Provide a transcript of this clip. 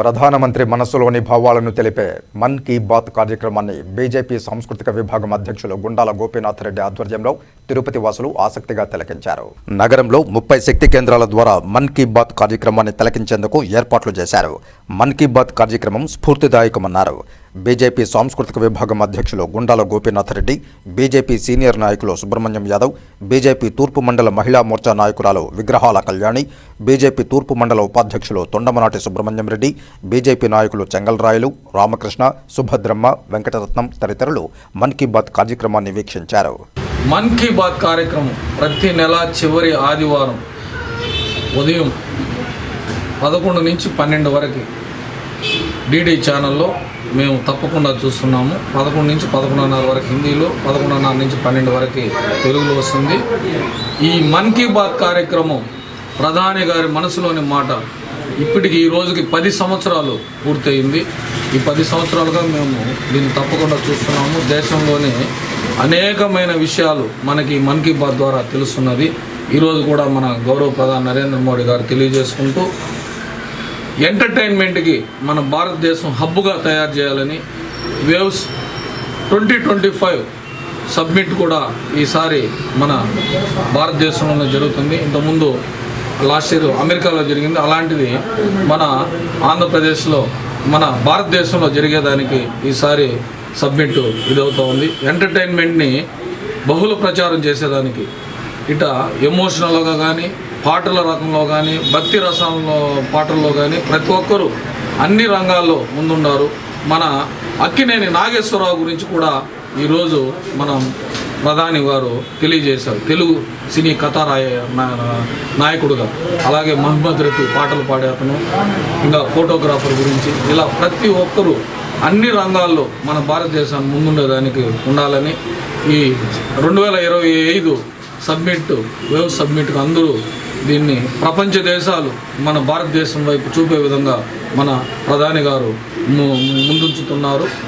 ప్రధానమంత్రి మనస్సులోని భావాలను తెలిపే మన్ కీ బాత్ కార్యక్రమాన్ని బీజేపీ సాంస్కృతిక విభాగం అధ్యక్షులు గుండాల గోపీనాథ్ రెడ్డి ఆధ్వర్యంలో తిరుపతి వాసులు ఆసక్తిగా తిలకించారు. నగరంలో ముప్పై శక్తి కేంద్రాల ద్వారా మన్ కీ బాత్ కార్యక్రమాన్ని తిలకించేందుకు ఏర్పాట్లు చేశారు. మన్ కీ బాత్ కార్యక్రమం స్ఫూర్తిదాయకమన్నారు. బీజేపీ సాంస్కృతిక విభాగం అధ్యక్షులు గుండాల గోపీనాథ్ రెడ్డి బీజేపీ సీనియర్ నాయకులు సుబ్రహ్మణ్యం యాదవ్ బీజేపీ తూర్పు మండల మహిళా మోర్చా నాయకురాలు విగ్రహాల కళ్యాణి బీజేపీ తూర్పు మండల ఉపాధ్యక్షులు తొండమనాటి సుబ్రహ్మణ్యం రెడ్డి బీజేపీ నాయకులు చెంగల్రాయలు రామకృష్ణ సుభద్రమ్మ వెంకటరత్నం తదితరులు మన్ కీ బాత్ కార్యక్రమాన్ని వీక్షించారు. మన్ కీ బాత్ కార్యక్రమం ప్రతి నెల చివరి ఆదివారం ఉదయం పదకొండు నుంచి పన్నెండు వరకు డిడి ఛానల్లో మేము తప్పకుండా చూస్తున్నాము. పదకొండు నుంచి పదకొండున్నర వరకు హిందీలో పదకొండున్నర నుంచి పన్నెండు వరకు తెలుగులో వస్తుంది. ఈ మన్ కీ బాత్ కార్యక్రమం ప్రధాని గారి మనసులోని మాట ఇప్పటికి ఈ రోజుకి పది సంవత్సరాలు పూర్తయింది. ఈ పది సంవత్సరాలుగా మేము దీన్ని తప్పకుండా చూస్తున్నాము. దేశంలోని అనేకమైన విషయాలు మనకి మన్ కీ బాత్ ద్వారా తెలుస్తున్నది. ఈరోజు కూడా మన గౌరవ ప్రధాని నరేంద్ర మోడీ గారు తెలియజేసుకుంటూ ఎంటర్టైన్మెంట్కి మన భారతదేశం హబ్బుగా తయారు చేయాలని waves twenty twenty five summit కూడా ఈసారి మన భారతదేశంలోనే జరుగుతుంది. ఇంతకుముందు లాస్ట్ ఇయర్ అమెరికాలో జరిగింది. అలాంటిది మన ఆంధ్రప్రదేశ్లో మన భారతదేశంలో జరిగేదానికి ఈసారి సబ్మిట్ ఇదవుతూ ఉంది. ఎంటర్టైన్మెంట్ని బహుళ ప్రచారం చేసేదానికి. ఇట ఎమోషనల్గా కానీ పాటల రకంలో కానీ భక్తి రసంలో పాటల్లో కానీ ప్రతి ఒక్కరూ అన్ని రంగాల్లో ముందున్నారు మన అక్కినేని నాగేశ్వరరావు గురించి కూడా ఈరోజు మనం ప్రధాని వారు తెలియజేశారు. తెలుగు సినీ కథారాయ నా- నాయకుడుగా. అలాగే మహమ్మద్ రఫీ పాటలు పాడే అతను ఇంకా ఫోటోగ్రాఫర్ గురించి. ఇలా ప్రతి ఒక్కరూ అన్ని రంగాల్లో మన భారతదేశాన్ని ముందుండేదానికి ఉండాలని ఈ రెండు వేల ఇరవై ఐదు సబ్మిట్ వేవ్ సబ్మిట్కి అందరూ దీన్ని ప్రపంచ దేశాలు మన భారతదేశం వైపు చూపే విధంగా మన ప్రధాని గారు ముందుంచుతున్నారు.